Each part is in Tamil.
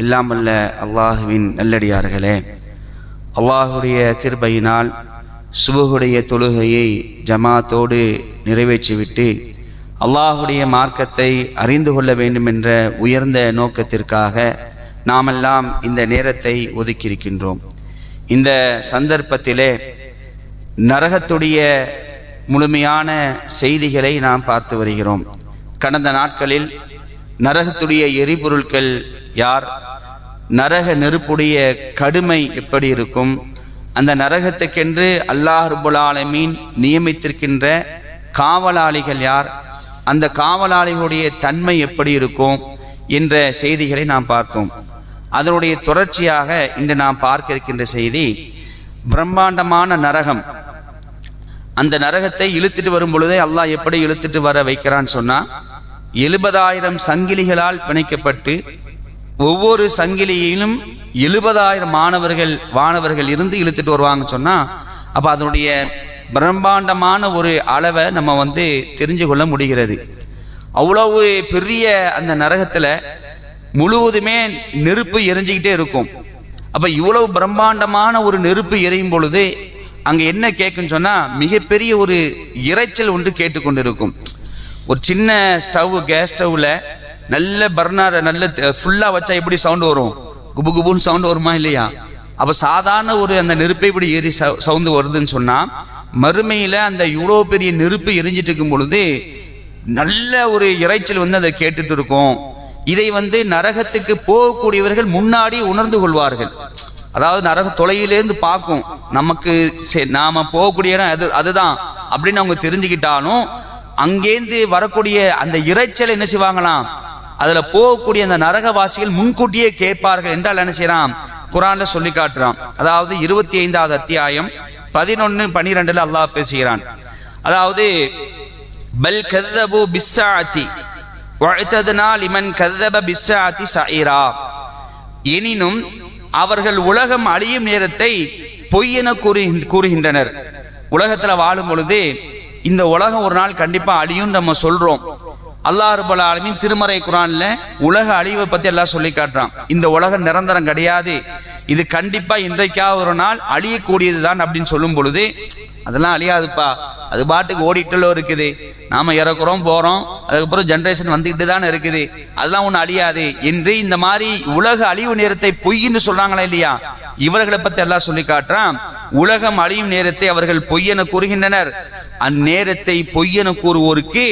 இல்லாமல்ல அல்லாஹுவின் நல்லடியார்களே. அல்லாஹுடைய கிருபையினால் சுபகுடைய தொழுகையை ஜமாத்தோடு நிறைவேற்றிவிட்டு அல்லாஹுடைய மார்க்கத்தை அறிந்து கொள்ள வேண்டும் என்ற உயர்ந்த நோக்கத்திற்காக நாமெல்லாம் இந்த நேரத்தை ஒதுக்கியிருக்கின்றோம். இந்த சந்தர்ப்பத்திலே நரகத்துடைய முழுமையான செய்திகளை நாம் பார்த்து வருகிறோம். கடந்த நாட்களில் நரகத்துடைய எரிபொருட்கள் யார்? நரக நெருப்புடைய கடுமை எப்படி இருக்கும்? அந்த நரகத்துக்கென்று அல்லாஹ் நியமித்திருக்கின்ற காவலாளிகள் யார்? அந்த காவலாளிகளுடைய தன்மை எப்படி இருக்கும்? என்ற செய்திகளை நாம் பார்த்தோம். அதனுடைய தொடர்ச்சியாக இன்று நாம் பார்க்க இருக்கின்ற செய்தி பிரம்மாண்டமான நரகம். அந்த நரகத்தை இழுத்துட்டு வரும் பொழுதே அல்லாஹ் எப்படி இழுத்துட்டு வர வைக்கிறான்னு சொன்னா எழுபதாயிரம் சங்கிலிகளால் பிணைக்கப்பட்டு ஒவ்வொரு சங்கிலியிலும் எழுபதாயிரம் மாணவர்கள் வானவர்கள் இருந்து இழுத்துட்டு வருவாங்க சொன்னா அப்ப அதனுடைய பிரம்மாண்டமான ஒரு அளவை நம்ம வந்து தெரிஞ்சு கொள்ள முடிகிறது. அவ்வளவு பெரிய அந்த நரகத்துல முழுவதுமே நெருப்பு எரிஞ்சுக்கிட்டே இருக்கும். அப்ப இவ்வளவு பிரம்மாண்டமான ஒரு நெருப்பு எரியும் பொழுது அங்க என்ன கேட்குன்னு சொன்னா மிகப்பெரிய ஒரு இரைச்சல் ஒன்று கேட்டுக்கொண்டிருக்கும். ஒரு சின்ன ஸ்டவ் கேஸ் ஸ்டவ்ல நல்ல பர்னார நல்ல ஃபுல்லா வச்சா எப்படி சவுண்ட் வரும்? குபு குபுன்னு சவுண்ட் வருமா இல்லையா? அப்ப சாதாரண ஒரு அந்த நெருப்பை இப்படி ஏறி சவுண்ட் வருதுன்னு சொன்னா மறுமையில அந்த இவ்வளோ பெரிய நெருப்பு எரிஞ்சிட்டு இருக்கும் பொழுது நல்ல ஒரு இறைச்சல் வந்து அதை கேட்டுட்டு இருக்கும். இதை வந்து நரகத்துக்கு போகக்கூடியவர்கள் முன்னாடி உணர்ந்து கொள்வார்கள். அதாவது நரக தொலையிலேருந்து பார்க்கும். நமக்கு நாம போகக்கூடிய இடம் அது அதுதான் அப்படின்னு அவங்க தெரிஞ்சுக்கிட்டாலும் அங்கேருந்து வரக்கூடிய அந்த இறைச்சல் என்ன செய்வாங்களாம்? அதுல போகக்கூடிய அந்த நரகவாசிகள் முன்கூட்டியே கேட்பார்கள் என்றால் என்ன செய்யறான்? குரான்ல சொல்லி காட்டுறான். அதாவது இருபத்தி ஐந்தாவது அத்தியாயம் பதினொன்னு பனிரெண்டுல அல்லாஹ் பேசுகிறான். அதாவது பல் கதபு பிஸ்ஸாத்தி வழுத்ததுனா இமன் கதப பிஸ்ஸாத்தி சாயிரா எனினும் அவர்கள் உலகம் அழியும் நேரத்தை பொய்யென கூறு கூறுகின்றனர். உலகத்துல வாழும் பொழுது இந்த உலகம் ஒரு நாள் கண்டிப்பா அழியும் நம்ம சொல்றோம். அல்லாஹ் ரபுல் ஆலமின் திருமறை குரான்ல உலக அழிவை பத்தி எல்லாம் சொல்லி காட்டுறான். இந்த உலகம் நிரந்தரம் கிடையாது. இது கண்டிப்பா இன்றைக்காக ஒரு நாள் அழியக்கூடியதுதான் அப்படின்னு சொல்லும் பொழுது அதெல்லாம் அழியாதுப்பா. அது பாட்டுக்கு ஓடிட்டுள்ள இருக்குது. நாம இறக்குறோம் போறோம். அதுக்கப்புறம் ஜென்ரேஷன் வந்துகிட்டு தானே இருக்குது. அதெல்லாம் ஒண்ணு அழியாது. என்று இந்த மாதிரி உலக அழிவு நேரத்தை பொய்ன்னு சொல்றாங்களா இல்லையா? இவர்களை பத்தி எல்லாம் சொல்லி காட்டுறான். உலகம் அழியும் நேரத்தை அவர்கள் பொய்யென கூறுகின்றனர். அந்நேரத்தை பொய்யென கூறுவோருக்கு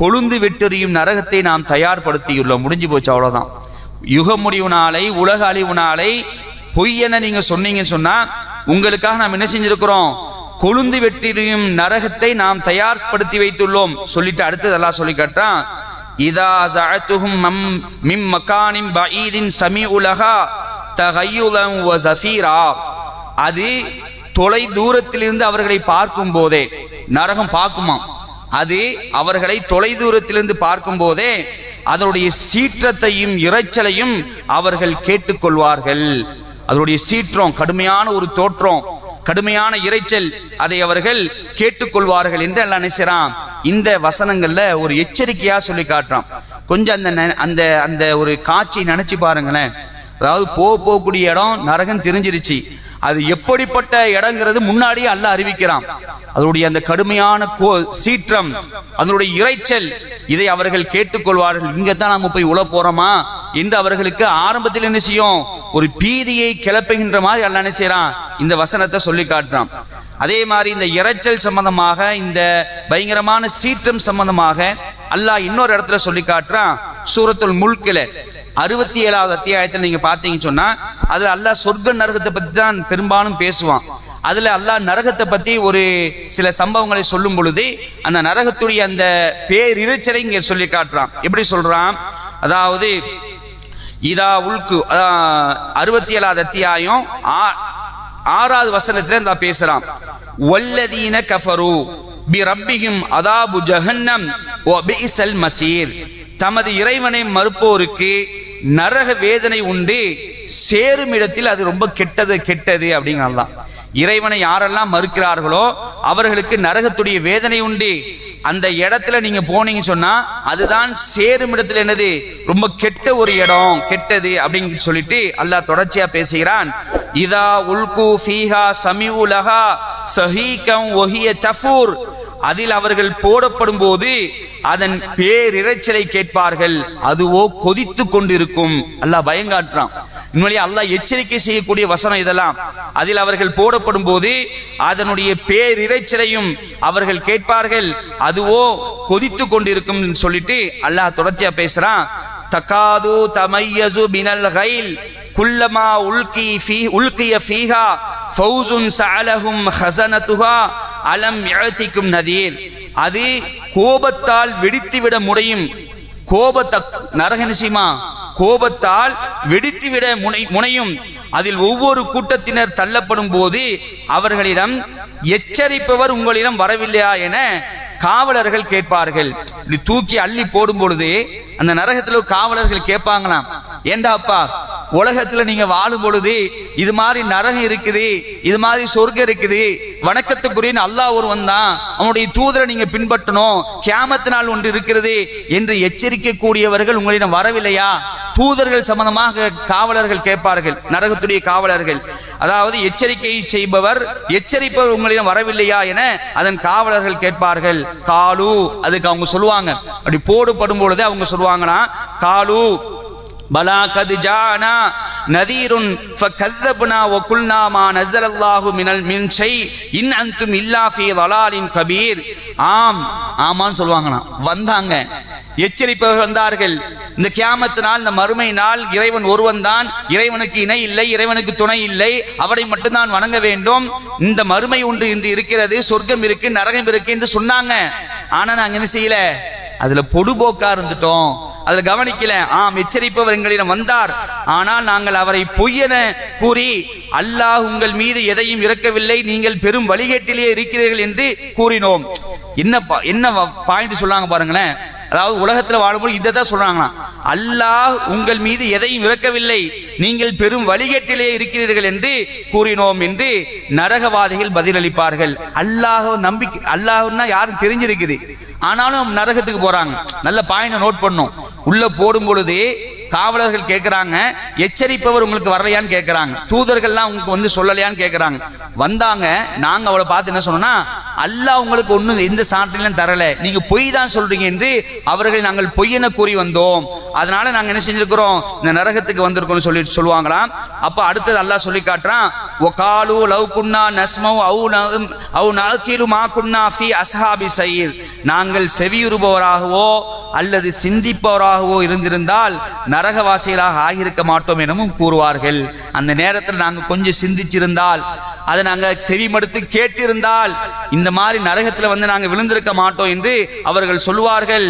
கொழுந்து வெட்டெறியும் நரகத்தை நாம் தயார்படுத்தியுள்ளோம். முடிஞ்சு போச்சு அவ்வளோதான் யுக முடிவு நாளை உலக அழிவு நாளை பொய்யென நீங்க சொன்னீங்கன்னு சொன்னா உங்களுக்காக நாம் என்ன செஞ்சிருக்கிறோம்? கொழுந்து வெட்டியும் நரகத்தை நாம் தயார்படுத்தி வைத்துள்ளோம். சொல்லிட்டு அடுத்ததெல்லாம் சொல்லி கேட்டான் இதா ஜஅத்துஹும் மம் மிம் மக்கானின் பஈதின் சமி உலகா தகையுலம் வ ஜஃபீரா அது தொலை தூரத்திலிருந்து அவர்களை பார்க்கும் போதே நரகம் பார்க்குமா அது அவர்களை தொலை தூரத்திலிருந்து பார்க்கும் போதே அதனுடைய சீற்றத்தையும் இறைச்சலையும் அவர்கள் கேட்டுக்கொள்வார்கள். அதனுடைய சீற்றம் கடுமையான ஒரு தோற்றம் கடுமையான இறைச்சல் அதை அவர்கள் கேட்டுக்கொள்வார்கள் என்று எல்லாம் நினைச்சான் இந்த வசனங்கள்ல ஒரு எச்சரிக்கையா சொல்லி காட்டுறான். கொஞ்சம் அந்த அந்த அந்த ஒரு காட்சி நினைச்சு பாருங்களேன். அதாவது போக போகக்கூடிய இடம் நரகம் தெரிஞ்சிருச்சு. அது எப்படிப்பட்ட இடங்கிறது முன்னாடியே அல்ல அறிவிக்கிறான். அதனுடைய அந்த கடுமையான சீற்றம் அதனுடைய இறைச்சல் இதை அவர்கள் கேட்டுக்கொள்வார்கள். இங்கத்தான் நம்ம போய் உழ போறோமா? என்று அவர்களுக்கு ஆரம்பத்தில் என்ன செய்யும்? ஒரு பீதியை கிளப்புகின்ற மாதிரி அல்ல என்ன செய்யறான் இந்த வசனத்தை சொல்லி காட்டுறான். அதே மாதிரி இந்த இறைச்சல் சம்பந்தமாக இந்த பயங்கரமான சீற்றம் சம்பந்தமாக அல்லாஹ் இன்னொரு இடத்துல சொல்லி காட்டுறான். சூரத்துல் முல்கில. அறுபத்தி ஏழாவது அத்தியாயத்தில் நீங்க பாத்தீங்கன்னு சொன்னா அதுல அல்லாஹ் சொர்க்க நரகத்தை பத்தி தான் பெரும்பாலும் பேசுவான். அதுல அல்லாஹ் நரகத்தை பத்தி ஒரு சில சம்பவங்களை சொல்லும் பொழுது அந்த நரகத்துடைய அந்த பேரிரைச்சலை இங்க சொல்லி காட்டுறான். எப்படி சொல்றான்? அதாவது இதா உல்கு அறுபத்தி ஏழாவது அத்தியாயம் ஆ- ஆறாவது வசனத்துல இந்த பேசுறான். வல்லதீன கஃபரு பி ரப்பிஹிம் அதாபு ஜஹன்னம் ஓ பிஇசல் மசீர். தமது இறைவனை மறுப்போருக்கு நரக வேதனை உண்டு சேரும் இடத்தில் அது ரொம்ப கெட்டது கெட்டது அப்படிங்கிறதான் இறைவனை யாரெல்லாம் மறுக்கிறார்களோ அவர்களுக்கு நரகத்துடைய வேதனை உண்டு. அந்த இடத்துல நீங்க போனீங்க சொன்னா அதுதான் சேரும் இடத்துல என்னது? ரொம்ப கெட்ட ஒரு இடம் கெட்டது அப்படின்னு சொல்லிட்டு அல்லாஹ் தொடர்ச்சியா பேசுகிறான். இதா உல்கு ஃபீஹா சமி உலகா சஹீகம் ஒஹிய தஃபூர். அதில் அவர்கள் போடப்படும் போது அதன் பேரிரைச்சலை கேட்பார்கள். அதுவோ கொதித்து கொண்டிருக்கும். அல்லாஹ் பயங்காட்டுறான். உண்மையிலே அல்லாஹ் எச்சரிக்கை செய்யக்கூடிய வசனம் இதெல்லாம். அதில் அவர்கள் போடப்படும் போது அதனுடைய பேரிரைச்சலையும் அவர்கள் கேட்பார்கள். அதுவோ கொதித்து கொண்டிருக்கும் சொல்லிட்டு அல்லாஹ் தொடர்ச்சியா பேசுறான். தகாது தமையசு மினல் கைல். குல்லமா உல்கி ஃபீ உல்கிய ஃபீஹா. ஃபௌசுன் சஅலஹும் ஹசனதுஹா அலம் யஅதிக்கும் நதீர். அது கோபத்தால் வெடித்துவிட முடியும் கோபத்தக் நரகநசிமா கோபத்தால் வெடித்துவிட முனை முனையும் அதில் ஒவ்வொரு கூட்டத்தினர் தள்ளப்படும் போது அவர்களிடம் எச்சரிப்பவர் உங்களிடம் வரவில்லையா? என காவலர்கள் கேட்பார்கள். இப்படி தூக்கி அள்ளி போடும் பொழுது அந்த நரகத்தில் காவலர்கள் கேட்பாங்களாம் ஏண்டா அப்பா உலகத்துல நீங்க வாழும் பொழுது இது மாதிரி நரகம் இருக்குது இது மாதிரி சொர்க்கம் இருக்குது. வணக்கத்துக்குரிய அல்லா ஒருவன் தான். அவனுடைய தூதரை நீங்க பின்பற்றணும். கியாமத்து நாள் ஒன்று இருக்கிறது என்று எச்சரிக்கை கூடியவர்கள் உங்களிடம் வரவில்லையா? தூதர்கள் சம்பந்தமாக காவலர்கள் கேட்பார்கள் நரகத்துடைய காவலர்கள். அதாவது எச்சரிக்கை செய்பவர் எச்சரிப்பவர் உங்களிடம் வரவில்லையா என அதன் காவலர்கள் கேட்பார்கள். காலு அதுக்கு அவங்க சொல்லுவாங்க. அப்படி போடுபடும் பொழுது அவங்க சொல்லுவாங்கன்னா காலு பலா கது ஜானா நதீருன் ஃபக்கத்தபுனா ஒகுல்னா மா நசரல்லாஹு மினல் மின் இன் அந்தும் இல்லா வலாலின் கபீர். ஆம் ஆமான்னு சொல்லுவாங்களாம். வந்தாங்க. எச்சரிப்பவர்கள் வந்தார்கள். இந்த கியாமத்து இந்த மறுமை நாள் இறைவன் ஒருவன் இறைவனுக்கு இணை இல்லை இறைவனுக்கு துணை இல்லை. அவரை மட்டும்தான் வணங்க வேண்டும். இந்த மறுமை ஒன்று இன்று இருக்கிறது. சொர்க்கம் இருக்கு நரகம் இருக்கு என்று சொன்னாங்க. ஆனா நாங்க என்ன செய்யல? அதுல இருந்துட்டோம். அதில் கவனிக்கல. ஆம் எச்சரிப்பவர் எங்களிடம் வந்தார். ஆனால் நாங்கள் அவரை பொய்யென கூறி அல்லாஹ் உங்கள் மீது எதையும் இறக்கவில்லை நீங்கள் பெரும் வழிகேட்டிலேயே இருக்கிறீர்கள் என்று கூறினோம். என்ன பா- என்ன பாயிண்ட் சொல்லாங்க பாருங்களேன். அதாவது உலகத்துல வாழும்போது இதை தான் சொல்றாங்களாம். அல்லாஹ் உங்கள் மீது எதையும் இறக்கவில்லை நீங்கள் பெரும் வழிகேட்டிலே இருக்கிறீர்கள் என்று கூறினோம் என்று நரகவாதிகள் பதிலளிப்பார்கள். அல்லாஹ் நம்பிக்கை அல்லாஹ்னா யாரும் தெரிஞ்சிருக்குது. ஆனாலும் நரகத்துக்கு போறாங்க. நல்ல பாயிண்ட் நோட் பண்ணும். உள்ள போடும் பொழுது காவலர்கள் கேட்கிறாங்க எச்சரிப்பவர் உங்களுக்கு வரலையான்னு கேட்கிறாங்க தூதர்கள்லாம் உங்களுக்கு வந்து சொல்லலையான்னு கேட்கிறாங்க வந்தாங்க நாங்க அவளை பார்த்து என்ன சொன்னோம்னா அல்லாஹ் உங்களுக்கு ஒன்றும் எந்த சான்றிலும் தரல. நீங்க பொய் தான் சொல்றீங்க என்று அவர்களை நாங்கள் பொய்யென கூறி வந்தோம். அதனால நாங்க என்ன செஞ்சிருக்கிறோம் இந்த நரகத்துக்கு வந்திருக்கோம்னு சொல்லி சொல்லுவாங்களாம். அப்ப அடுத்தது அல்லாஹ் சொல்லி காட்டுறான் ஒகாலு லவ் குன்னா நஸ்மௌ அவு ந- அவு நகீலு மா குன்னா ஃபி அஸ்ஹாபி சயீர். நாங்கள் செவியுறுபவராகவோ அல்லது சிந்திப்பவராகவோ இருந்திருந்தால் நரகவாசிகளாக ஆகியிருக்க மாட்டோம் எனவும் கூறுவார்கள். அந்த நேரத்தில் நாங்கள் கொஞ்சம் சிந்திச்சிருந்தால் அதை நாங்கள் செவிமடுத்து கேட்டிருந்தால் இந்த மாதிரி நரகத்தில் வந்து நாங்கள் விழுந்திருக்க மாட்டோம் என்று அவர்கள் சொல்வார்கள்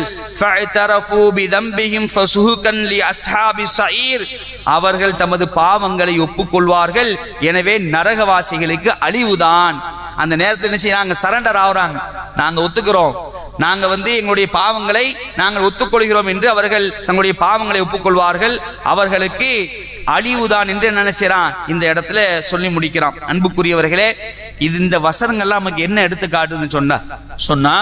அவர்கள் தமது பாவங்களை ஒப்புக்கொள்வார்கள். எனவே நரகவாசிகளுக்கு அழிவுதான். அந்த நேரத்தில் என்ன செய்ய நாங்கள் சரண்டர் ஆகுறாங்க. நாங்கள் ஒத்துக்கிறோம். நாங்கள் வந்து எங்களுடைய பாவங்களை நாங்கள் ஒத்துக்கொள்கிறோம் என்று அவர்கள் தங்களுடைய பாவங்களை ஒப்புக்கொள்வார்கள். அவர்களுக்கு அழிவுதான் என்று என்ன நினைச்சான் இந்த இடத்துல சொல்லி முடிக்கிறான். அன்புக்குரியவர்களே இது இந்த வசனங்கள்லாம் நமக்கு என்ன எடுத்து காட்டுதுன்னு சொன்னா சொன்னா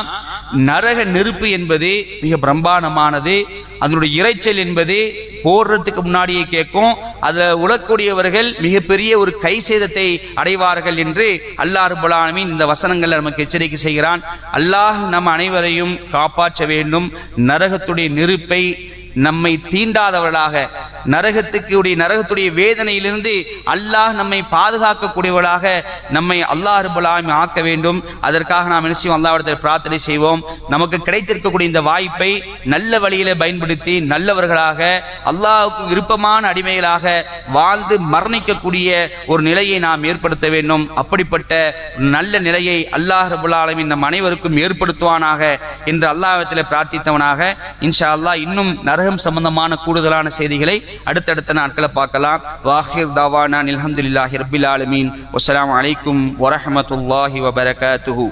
நரக நெருப்பு என்பது மிக பிரம்மாண்டமானது அதனுடைய இரைச்சல் என்பது போடுறதுக்கு முன்னாடியே கேட்கும் அதில் உழக்கூடியவர்கள் மிகப்பெரிய ஒரு கை சேதத்தை அடைவார்கள் என்று அல்லாஹ் புலானமின் இந்த வசனங்களை நமக்கு எச்சரிக்கை செய்கிறான். அல்லாஹ் நம் அனைவரையும் காப்பாற்ற வேண்டும். நரகத்துடைய நெருப்பை நம்மை தீண்டாதவர்களாக நரகத்துக்கு உடைய நரகத்துடைய வேதனையிலிருந்து அல்லாஹ் நம்மை பாதுகாக்கக்கூடியவர்களாக நம்மை அல்லாஹ் ரப்பல் ஆக்க வேண்டும். அதற்காக நாம் என்ன செய்வோம்? அல்லாவிடத்தில் பிரார்த்தனை செய்வோம். நமக்கு கிடைத்திருக்கக்கூடிய இந்த வாய்ப்பை நல்ல வழியில பயன்படுத்தி நல்லவர்களாக அல்லாஹ்வுக்கு விருப்பமான அடிமைகளாக வாழ்ந்து மரணிக்கக்கூடிய ஒரு நிலையை நாம் ஏற்படுத்த வேண்டும். அப்படிப்பட்ட நல்ல நிலையை அல்லாஹ் ரபுல்லாலமின் நம் அனைவருக்கும் ஏற்படுத்துவானாக என்று அல்லாஹத்தில் பிரார்த்தித்தவனாக இன்ஷா அல்லாஹ் இன்னும் நரகம் சம்பந்தமான கூடுதலான செய்திகளை அடுத்தடுத்த நாட்களை பார்க்கலாம். வாஹிர் தாவானா அல்ஹம்துலில்லாஹி ரபில் ஆலமீன். வஸ்ஸலாமு அலைக்கும் வரஹ்மத்துல்லாஹி வபரகாத்துஹூ.